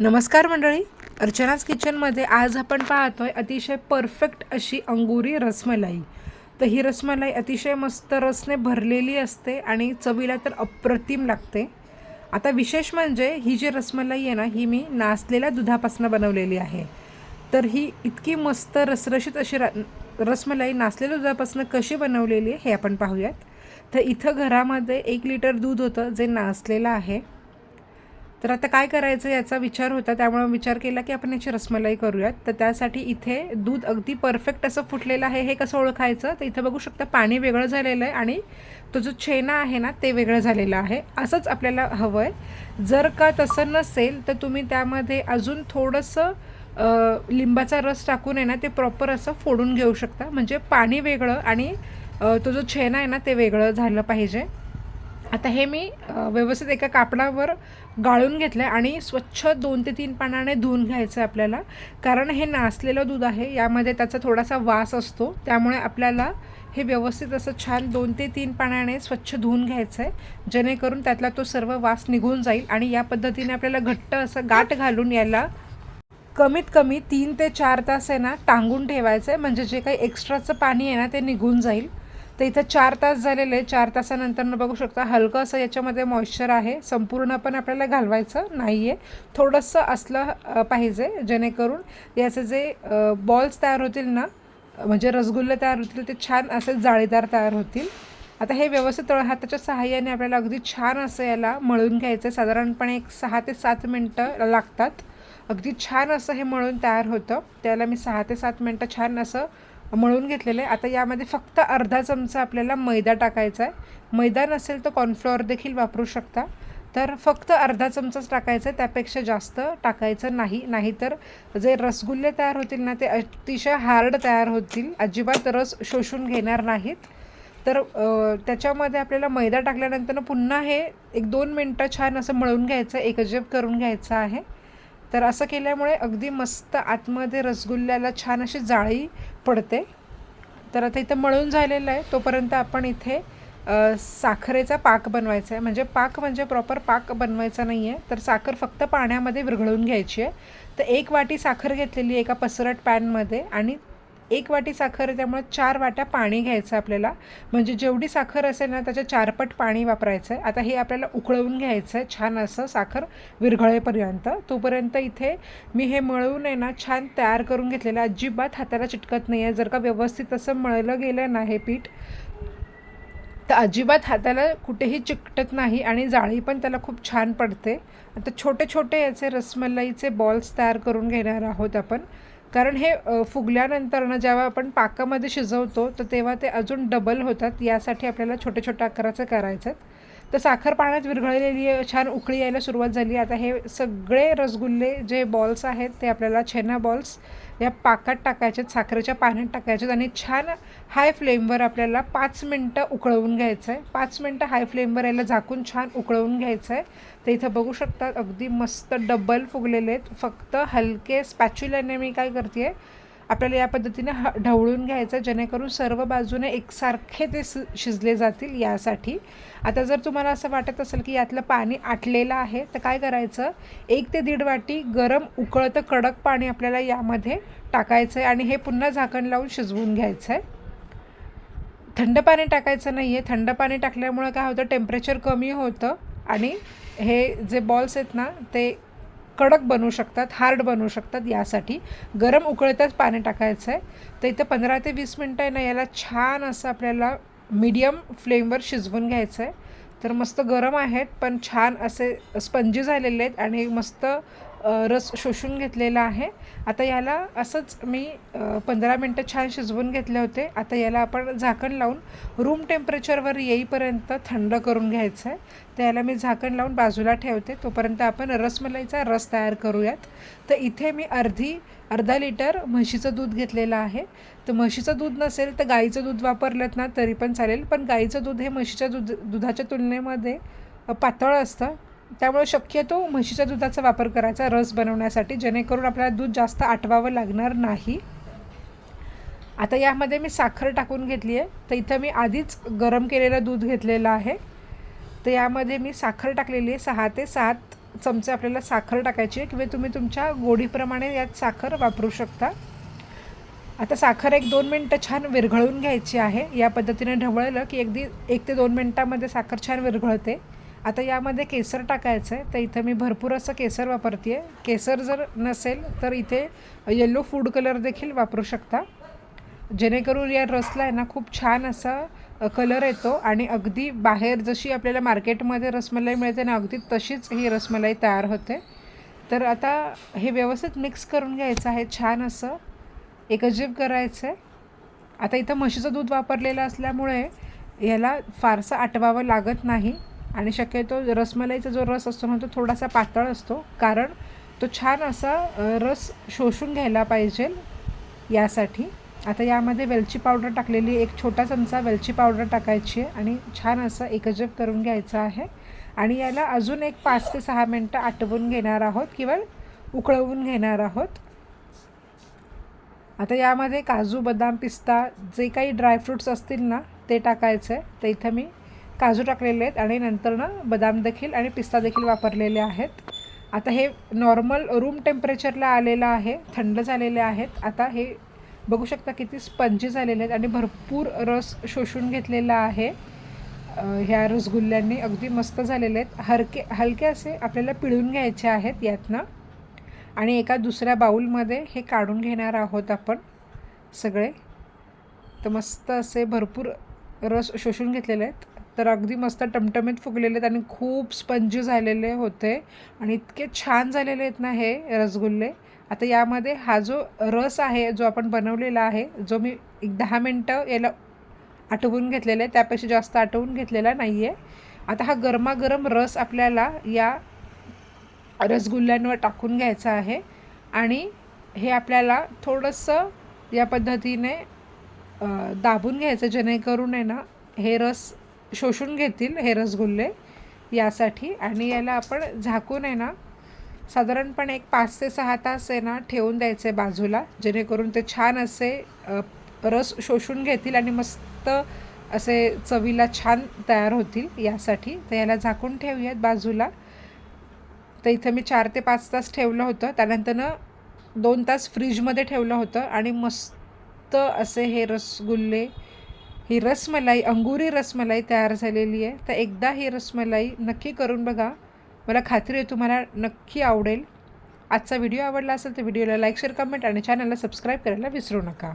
नमस्कार मंडळी. अर्चनाच किचनमध्ये आज आपण पाहतोय अतिशय परफेक्ट अशी अंगुरी रसमलाई. तर ही रसमलाई अतिशय मस्त रसने भरलेली असते आणि चवीला तर अप्रतिम लागते. आता विशेष म्हणजे ही जी रसमलाई आहे ना ही मी नाचलेल्या दुधापासून बनवलेली आहे. तर ही इतकी मस्त रसरशीत अशी र रसमलाई नाचलेल्या दुधापासून कशी बनवलेली आहे हे आपण पाहूयात. तर इथं घरामध्ये एक लिटर दूध होतं जे नाचलेलं आहे. तर आता काय करायचं याचा विचार होता त्यामुळे विचार केला की आपण याची रसमलाई करूयात. तर त्यासाठी इथे दूध अगदी परफेक्ट असं फुटलेलं आहे हे कसं ओळखायचं? तर इथं बघू शकता पाणी वेगळं झालेलं आहे आणि तो जो छेना आहे ना ते वेगळं झालेलं आहे. असंच आपल्याला हवं आहे जर का तसं नसेल तर तुम्ही त्यामध्ये अजून थोडंसं लिंबाचा रस टाकून आहे ना ते प्रॉपर असं फोडून घेऊ शकता. म्हणजे पाणी वेगळं आणि तो जो छेना आहे ना ते वेगळं झालं पाहिजे. आता हे मी व्यवस्थित एका कापडावर गाळून घेतलं आहे आणि स्वच्छ दोन ते तीन पानाने धुवून घ्यायचं आहे आपल्याला. कारण हे नासलेलं दूध आहे यामध्ये त्याचा थोडासा वास असतो. त्यामुळे आपल्याला हे व्यवस्थित असं छान दोन ते तीन पाण्याने स्वच्छ धुवून घ्यायचं आहे जेणेकरून त्यातला तो सर्व वास निघून जाईल आणि या पद्धतीने आपल्याला घट्ट असं गाठ घालून याला कमीत कमी तीन ते चार तास आहे ना टांगून ठेवायचं आहे म्हणजे जे काही एक्स्ट्राचं पाणी आहे ना ते निघून जाईल. तर इथं चार तास झालेले आहे चार तासानंतर बघू शकता हलकं असं याच्यामध्ये मॉइश्चर आहे. संपूर्ण पण आपल्याला घालवायचं नाही आहे थोडंसं असलं पाहिजे जेणेकरून याचे जे बॉल्स तयार होतील ना म्हणजे रसगुल्ले तयार होतील ते छान असे जाळीदार तयार होतील. आता हे व्यवस्थित तळ हाताच्या सहाय्याने आपल्याला अगदी छान असं याला मळून घ्यायचं. आहे साधारणपणे एक सहा ते सात मिनटं लागतात. अगदी छान असं हे मळून तयार होतं. त्याला मी सहा ते सात मिनटं छान असं मळून घेतलेलं आहे. आता यामध्ये फक्त अर्धा चमचा आपल्याला मैदा टाकायचा आहे. मैदा नसेल तर कॉर्नफ्लॉवर देखील वापरू शकता. तर फक्त अर्धा चमचाच टाकायचं आहे. त्यापेक्षा जास्त टाकायचं नाही. नाहीतर जे रसगुल्ले तयार होतील ना ते अतिशय हार्ड तयार होतील. अजिबात रस शोषून घेणार नाहीत. तर त्याच्यामध्ये आपल्याला मैदा टाकल्यानंतर पुन्हा हे एक दोन मिनटं छान असं मळून घ्यायचं एकजेप करून घ्यायचं आहे. तर असं केल्यामुळे अगदी मस्त आतमध्ये रसगुल्ल्याला छान अशी जाळी पडते. तर आता इथं मळून झालेलं आहे. तोपर्यंत आपण इथे साखरेचा पाक बनवायचा आहे. म्हणजे पाक म्हणजे प्रॉपर पाक बनवायचा नाही आहे तर साखर फक्त पाण्यामध्ये विरघळून घ्यायची आहे. तर एक वाटी साखर घेतलेली आहे एका पसरट पॅनमध्ये आणि एक वाटी साखर आहे त्यामुळे चार वाट्या पाणी घ्यायचं आपल्याला. म्हणजे जेवढी साखर असेल ना त्याच्या चारपट पाणी वापरायचं आहे आता हे आपल्याला उकळवून घ्यायचं आहे छान असं साखर विरघळेपर्यंत. तोपर्यंत इथे मी हे मळून आहे ना छान तयार करून घेतलेलं अजिबात हाताला चिटकत नाही आहे जर का व्यवस्थित असं मळलं गेलं ना हे पीठ तर अजिबात हाताला कुठेही चिकटत नाही आणि जाळी पण त्याला खूप छान पडते. आता छोटे छोटे याचे रसमलाईचे बॉल्स तयार करून घेणार आहोत आपण. कारण हे फुगल्यानंतर ना जेव्हा आपण पाकामध्ये शिजवतो तर तेव्हा ते अजून डबल होतात. यासाठी आपल्याला छोटे छोटे आकाराचं करायचं तर साखर पाण्यात विरघळलेली छान उकळी यायला सुरुवात झाली. आता हे सगळे रसगुल्ले जे बॉल्स आहेत ते आपल्याला छेना बॉल्स या पाकात टाकायचे आहेत, साखरेच्या पाण्यात टाकायचे आहेत आणि छान हाय फ्लेमवर आपल्याला पाच मिनटं उकळवून घ्यायचं आहे पाच मिनटं हाय फ्लेमवर याला झाकून छान उकळवून घ्यायचं आहे ते इथं बघू शकतात अगदी मस्त डबल फुगलेले आहेत फक्त हलके स्पॅच्युल्याने मी काय करते आहे आपल्याला या पद्धतीने ह ढवळून घ्यायचं जेणेकरून सर्व बाजूने एकसारखे ते स शिजले जातील यासाठी. आता जर तुम्हाला असं वाटत असेल की यातलं पाणी आटलेलं आहे तर काय करायचं? एक ते दीड वाटी गरम उकळतं कडक पाणी आपल्याला यामध्ये टाकायचं आहे आणि हे पुन्हा झाकण लावून शिजवून घ्यायचं आहे थंड पाणी टाकायचं नाही आहे थंड पाणी टाकल्यामुळे काय होतं? टेम्परेचर कमी होतं आणि हे जे बॉल्स आहेत ना ते कडक बनवू शकतात हार्ड बनवू शकतात यासाठी. गरम उकळत्याच पाणी टाकायचं आहे तर इथं पंधरा ते वीस मिनटं आहे ना याला छान असं आपल्याला मीडियम फ्लेमवर शिजवून घ्यायचं आहे तर मस्त गरम आहेत पण छान असे स्पंजी झालेले आहेत आणि मस्त रस शोषून घेतलेला आहे. आता याला असंच मी पंधरा मिनटं छान शिजवून घेतले होते. आता याला आपण झाकण लावून रूम टेम्परेचरवर येईपर्यंत थंड करून घ्यायचं आहे तर याला मी झाकण लावून बाजूला ठेवते. तोपर्यंत आपण रसमलाईचा रस तयार करूयात. तर इथे मी अर्धी अर्धा लिटर म्हशीचं दूध घेतलेलं आहे. तर म्हशीचं दूध नसेल तर गाईचं दूध वापरलं ना तरी पण चालेल. पण गाईचं दूध हे म्हशीच्या दूध दुधाच्या तुलनेमध्ये पातळ असतं. त्यामुळे शक्यतो म्हशीच्या दुधाचा वापर करायचा रस बनवण्यासाठी जेणेकरून आपल्याला दूध जास्त आटवावं लागणार नाही. आता यामध्ये मी साखर टाकून घेतली आहे. तर इथं मी आधीच गरम केलेलं दूध घेतलेलं आहे. तर यामध्ये मी साखर टाकलेली आहे. सहा ते सात चमचे आपल्याला साखर टाकायची आहे किंवा तुम्ही तुमच्या गोडीप्रमाणे यात साखर वापरू शकता. आता साखर एक दोन मिनटं छान विरघळून घ्यायची आहे. या पद्धतीने ढवळलं की अगदी एक ते दोन मिनटामध्ये साखर छान विरघळते. आता यामध्ये केसर टाकायचं आहे तर इथं मी भरपूर असं केसर वापरते आहे केसर जर नसेल तर इथे येलो फूड कलर देखील वापरू शकता. जेणेकरून या रसला आहे ना खूप छान असा कलर येतो आणि अगदी बाहेर जशी आपल्याला मार्केटमध्ये रसमलाई मिळते ना अगदी तशीच ही रसमलाई तयार होते. तर आता हे व्यवस्थित मिक्स करून घ्यायचं आहे. छान असं एकजीव करायचं आहे आता इथं म्हशीचं दूध वापरलेलं असल्यामुळे याला फारसं आटवावं लागत नाही. आणि शक्यतो रसमलाईचा जो रस असतो ना तो थोडासा पातळ असतो. कारण तो छान असा रस शोषून घ्यायला पाहिजे यासाठी. आता यामध्ये वेलची पावडर टाकलेली एक छोटा चमचा वेलची पावडर टाकायची आहे आणि छान असं एकजीव करून घ्यायचं आहे. आणि याला अजून एक पाच ते सहा मिनटं आटवून घेणार आहोत किंवा उकळवून घेणार आहोत. आता यामध्ये काजू बदाम पिस्ता जे काही ड्रायफ्रूट्स असतील ना ते टाकायचं. आहे तर इथं मी काजू टाकलेले आहेत आणि नंतर ना बदाम देखील आणि पिस्ता देखील वापरलेले आहेत. आता हे नॉर्मल रूम टेम्परेचरला आलेलं आहे थंड झालेले आहेत. आता हे बघू शकता किती स्पंजी झालेले आहेत आणि भरपूर रस शोषून घेतलेला आहे. ह्या रसगुल्ल्यांनी अगदी मस्त झालेले आहेत. हरके हलके असे आपल्याला पिळून घ्यायचे आहेत यातनं. आणि एका दुसऱ्या बाऊलमध्ये हे काढून घेणार आहोत आपण सगळे. तर मस्त असे भरपूर रस शोषून घेतलेले आहेत. तर अगदी मस्त टमटमीत फुगलेले आहेत आणि खूप स्पंजी झालेले होते. आणि इतके छान झालेले आहेत ना हे रसगुल्ले. आता यामध्ये हा जो रस आहे जो आपण बनवलेला आहे जो मी एक दहा मिनटं याला आटवून घेतलेला आहे त्यापेक्षा जास्त आटवून घेतलेला नाही आहे आता हा गरमागरम रस आपल्याला या रसगुल्ल्यांवर टाकून घ्यायचा आहे. आणि हे आपल्याला थोडंसं या पद्धतीने दाबून घ्यायचं जेणेकरून आहे ना हे रस शोषून घेतील हे रसगुल्ले यासाठी. आणि याला आपण झाकून आहे ना साधारणपणे एक पाच ते सहा तास आहे ना ठेवून द्यायचे बाजूला. जेणेकरून ते छान असे रस शोषून घेतील आणि मस्त असे चवीला छान तयार होतील यासाठी. तर याला झाकून ठेवूयात बाजूला. तर इथं मी चार ते पाच तास ठेवलं होतं. त्यानंतरनं दोन तास फ्रीजमध्ये ठेवलं होतं. आणि मस्त असे हे रसगुल्ले ही रसमलाई अंगुरी रसमलाई तयार झालेली आहे. तर एकदा ही रसमलाई नक्की करून बघा. मला खात्री आहे तुम्हाला नक्की आवडेल. आजचा व्हिडिओ आवडला असेल तर व्हिडिओला लाईक शेअर कमेंट आणि चॅनलला सबस्क्राईब करायला विसरू नका.